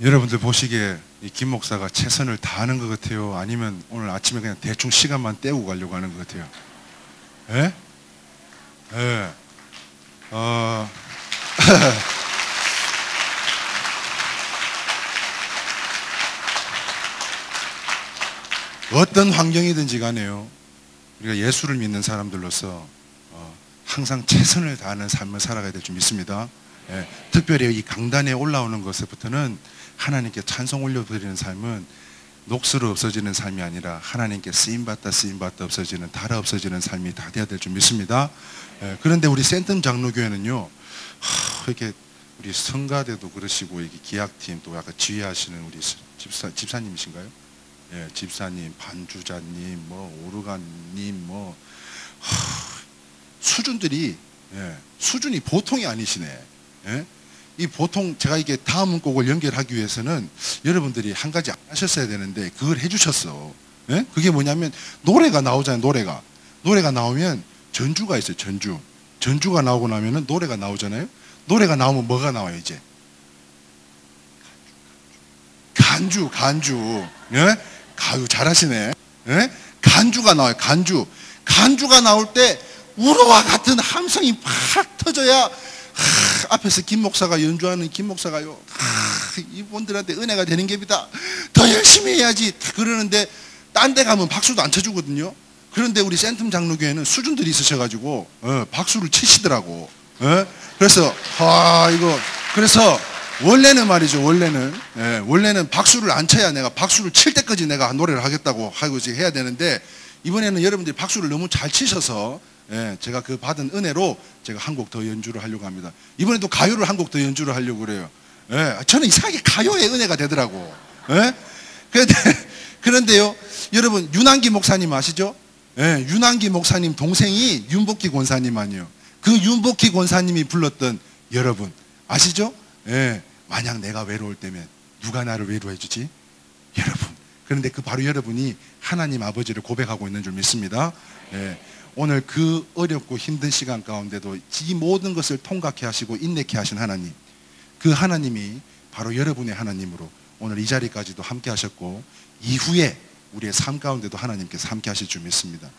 여러분들 보시기에 이김 목사가 최선을 다하는 것 같아요? 아니면 오늘 아침에 그냥 대충 시간만 때우고 가려고 하는 것 같아요? 예? 예. 어, 어떤 환경이든지 간에요. 우리가 예수를 믿는 사람들로서 어, 항상 최선을 다하는 삶을 살아가야 될 줄 믿습니다. 예, 특별히 이 강단에 올라오는 것부터는 하나님께 찬송 올려드리는 삶은 녹슬어 없어지는 삶이 아니라 하나님께 쓰임받다 쓰임받다 없어지는 달아 없어지는 삶이 다 돼야 될 줄 믿습니다. 예, 그런데 우리 센텀 장로교회는요, 하, 이렇게 우리 성가대도 그러시고 이게 기약팀 또 약간 지휘하시는 우리 집사 집사님이신가요? 예, 집사님, 반주자님, 뭐 오르간님, 뭐 하, 수준들이 예, 수준이 보통이 아니시네. 예? 이 보통 제가 이게 다음 곡을 연결하기 위해서는 여러분들이 한 가지 안 하셨어야 되는데 그걸 해주셨어. 예? 그게 뭐냐면 노래가 나오잖아요. 노래가 노래가 나오면 전주가 있어요. 전주 전주가 나오고 나면은 노래가 나오잖아요. 노래가 나오면 뭐가 나와요 이제 간주 간주 예? 가요 잘하시네. 예? 간주가 나와요. 간주 간주가 나올 때 우로와 같은 함성이 팍 터져야 하, 앞에서 김 목사가 연주하는 김 목사가요. 하, 이분들한테 은혜가 되는 게비다. 더 열심히 해야지. 다 그러는데 딴 데 가면 박수도 안 쳐주거든요. 그런데 우리 센텀 장로교회는 수준들이 있으셔가지고 어, 박수를 치시더라고. 어? 그래서 아 이거 그래서 원래는 말이죠. 원래는 예, 원래는 박수를 안 쳐야 내가 박수를 칠 때까지 내가 노래를 하겠다고 하고 이제 해야 되는데 이번에는 여러분들이 박수를 너무 잘 치셔서 예, 제가 그 받은 은혜로 제가 한 곡 더 연주를 하려고 합니다. 이번에도 가요를 한 곡 더 연주를 하려고 그래요. 예, 저는 이상하게 가요의 은혜가 되더라고. 예? 그런데, 그런데요, 여러분, 윤한기 목사님 아시죠? 예, 윤한기 목사님 동생이 윤복기 권사님 아니에요. 그 윤복기 권사님이 불렀던 여러분, 아시죠? 예, 만약 내가 외로울 때면 누가 나를 외로해 주지? 여러분. 그런데 그 바로 여러분이 하나님 아버지를 고백하고 있는 줄 믿습니다. 예. 오늘 그 어렵고 힘든 시간 가운데도 이 모든 것을 통각해 하시고 인내케 하신 하나님 그 하나님이 바로 여러분의 하나님으로 오늘 이 자리까지도 함께 하셨고 이후에 우리의 삶 가운데도 하나님께서 함께 하실 줄 믿습니다.